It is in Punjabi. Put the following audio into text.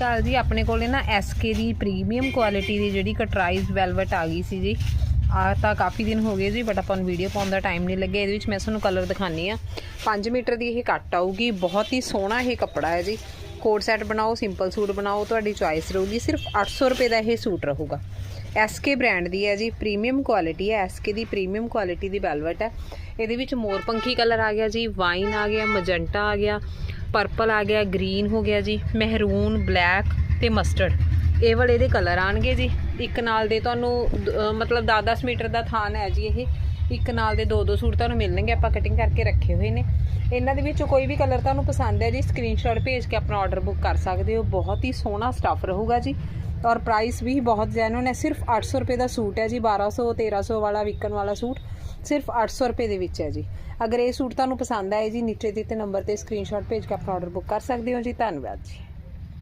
ਕੱਲ ਜੀ, ਆਪਣੇ ਕੋਲੇ ਨਾ SK ਦੀ ਪ੍ਰੀਮੀਅਮ ਕੁਆਲਿਟੀ ਦੀ ਜਿਹੜੀ ਕਟਰਾਈਜ਼ ਵੈਲਵਟ ਆ ਗਈ ਸੀ ਜੀ। ਆ ਤਾਂ ਕਾਫੀ ਦਿਨ ਹੋ ਗਏ ਜੀ ਬਟ ਆਪਾਂ ਨੂੰ ਵੀਡੀਓ ਪਾਉਣ ਦਾ ਟਾਈਮ ਨਹੀਂ ਲੱਗਿਆ। ਇਹਦੇ ਵਿੱਚ ਮੈਂ ਤੁਹਾਨੂੰ ਕਲਰ ਦਿਖਾਨੀ ਆ 5 ਮੀਟਰ ਦੀ ਇਹ ਕੱਟ ਆਊਗੀ। ਬਹੁਤ ਹੀ ਸੋਹਣਾ ਇਹ ਕੱਪੜਾ ਹੈ ਜੀ। ਕੋਟ ਸੈਟ ਬਣਾਓ ਸਿੰਪਲ ਸੂਟ ਬਣਾਓ, ਤੁਹਾਡੀ ਚੁਆਇਸ ਰਹੂਗੀ। ਸਿਰਫ 800 ਰੁਪਏ ਦਾ ਇਹ ਸੂਟ ਰਹੂਗਾ। SK ਬ੍ਰਾਂਡ ਦੀ ਹੈ ਜੀ ਪ੍ਰੀਮੀਅਮ ਕੁਆਲਿਟੀ ਹੈ। SK ਦੀ ਪ੍ਰੀਮੀਅਮ ਕੁਆਲਿਟੀ ਦੀ ਵੈਲਵਟ ਹੈ। ਇਹਦੇ ਵਿੱਚ ਮੋਰਪੰਖੀ ਕਲਰ ਆ ਗਿਆ ਜੀ ਵਾਈਨ ਆ ਗਿਆ ਮਜੰਟਾ ਆ ਗਿਆ। ਪਰਪਲ ਆ ਗਿਆ ਗ੍ਰੀਨ ਹੋ ਗਿਆ ਜੀ ਮਹਿਰੂਨ ਬਲੈਕ ਤੇ ਮਸਟਰਡ ਇਹ ਵਾਲੇ ਦੇ ਕਲਰ ਆਣਗੇ ਜੀ। ਇੱਕ ਨਾਲ ਦੇ ਤੁਹਾਨੂੰ ਮਤਲਬ 10-10 ਮੀਟਰ ਦਾ ਥਾਨ ਹੈ ਜੀ ਇਹ। ਇੱਕ ਨਾਲ ਦੇ ਦੋ ਦੋ ਸੂਟ ਤੁਹਾਨੂੰ ਮਿਲਣਗੇ, ਆਪਾਂ ਕਟਿੰਗ ਕਰਕੇ ਰੱਖੇ ਹੋਏ ਨੇ। ਇਹਨਾਂ ਦੇ ਵਿੱਚੋਂ ਕੋਈ ਵੀ ਕਲਰ ਤੁਹਾਨੂੰ ਪਸੰਦ ਹੈ ਜੀ ਸਕਰੀਨਸ਼ਾਟ ਭੇਜ ਕੇ ਆਪਣਾ ਆਰਡਰ ਬੁੱਕ ਕਰ ਸਕਦੇ ਹੋ। ਬਹੁਤ ਹੀ ਸੋਹਣਾ ਸਟੱਫ ਰਹੂਗਾ ਜੀ। ਔਰ ਪ੍ਰਾਈਸ ਵੀ ਬਹੁਤ ਜੈਨੂਨ ਹੈ। ਸਿਰਫ 800 ਰੁਪਏ ਦਾ ਸੂਟ ਹੈ ਜੀ 1200 1300 ਵਾਲਾ, ਵਿਕਣ ਵਾਲਾ ਸੂਟ। ਸਿਰਫ 800 ਰੁਪਏ ਦੇ ਵਿੱਚ ਹੈ ਜੀ। ਅਗਰ ਇਹ ਸੂਟ ਤੁਹਾਨੂੰ ਪਸੰਦ ਆਏ ਜੀ, ਨੀਚੇ ਦਿੱਤੇ ਨੰਬਰ ਤੇ ਸਕਰੀਨਸ਼ਾਟ ਭੇਜ ਕੇ ਆਪਣਾ ਆਰਡਰ ਬੁੱਕ ਕਰ ਸਕਦੇ ਹੋ ਜੀ। ਧੰਨਵਾਦ ਜੀ।